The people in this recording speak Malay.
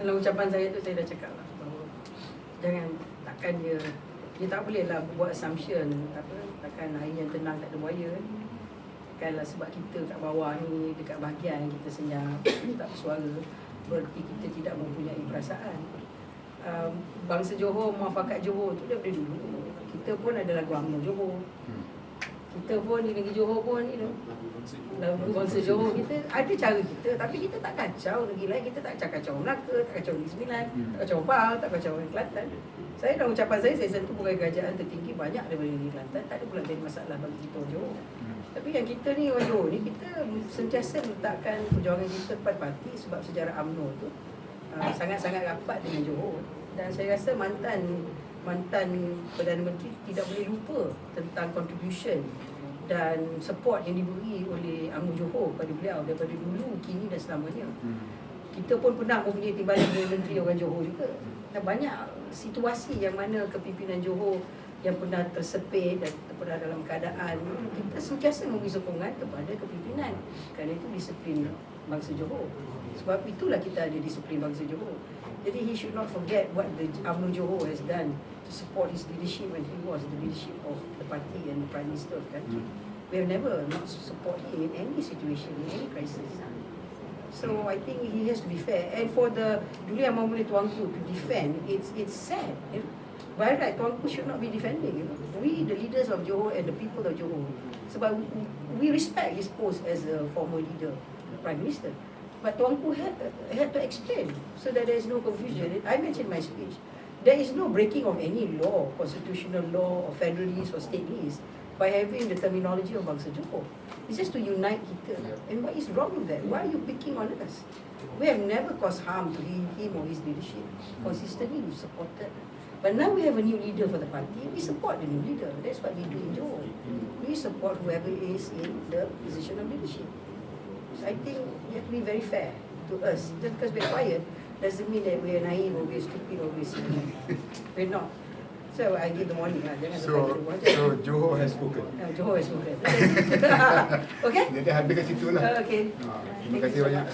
dalam ucapan saya tu saya dah cakap lah bahawa jangan takkan dia dia tak boleh lah buat assumption apa takkan air yang tenang tak ada buaya. Kan Takkanlah sebab kita kat bawah ni dekat bahagian kita senyap tak bersuara berarti kita tidak mempunyai perasaan. Um, bangsa Johor muafakat Johor tu daripada dulu. Kita pun ada lagu UMNO Johor. Hmm. Kita pun di negeri Johor pun you know. Lagu bangsa Johor. Kita ada cara kita tapi kita tak kacau negeri lain. Kita tak kacau Melaka tak kacau Negeri Sembilan Hmm. tak kacau Pahang tak kacau Kelantan. Saya dalam ucapan saya saya sentuh bukan kerajaan tertinggi banyak daripada negeri Kelantan. Tak ada pula jadi masalah bagi kita orang Johor. Hmm. tapi yang kita ni orang Johor ni kita sentiasa letakkan perjuangan kita pada parti sebab sejarah UMNO tu uh, sangat-sangat rapat dengan Johor. Dan saya rasa mantan mantan Perdana Menteri tidak boleh lupa tentang contribution dan support yang diberi oleh UMNO Johor pada beliau daripada dulu, kini dan selamanya. Hmm. Kita pun pernah mempunyai timbalan Perdana Menteri orang Johor juga. Dan banyak situasi yang mana kepimpinan Johor yang pernah tersepit dan pernah dalam keadaan kita sentiasa memberi sokongan kepada kepimpinan kerana itu disiplin bangsa Johor sebab itulah kita ada disiplin bangsa Johor jadi he should not forget what the UMNO Johor has done to support his leadership when he was the leadership of the party and the prime minister of the country we have never not support him in any situation in any crisis So I think he has to be fair. And for the Duli Amamuli Tuanku to defend, it's it's sad. You know? By right, Tuanku should not be defending. You know? We, the leaders of Johor and the people of Johor, sebab we respect his post as a former leader, prime minister. But Tuanku had had to explain so that there is no confusion. I mentioned my speech, there is no breaking of any law, constitutional law, or federalist or statelist by having the terminology of Bangsa Johor. It's just to unite kita. And what is wrong with that? Why are you picking on us? We have never caused harm to him, him or his leadership. Consistently we've supported. But now we have a new leader for the party. We support the new leader. That's what we do in Johor. We support whoever is in the position of leadership. So I think you have to be very fair to us. Just because we're quiet doesn't mean that we're naive or we're stupid or we're silly. We're not. So I give the warning lah. Jangan So, sampai kita so Johor has spoken. Uh, Johor is spoken. okay? Jadi habis kat situ lah. Okay. Ah, Terima kasih banyak.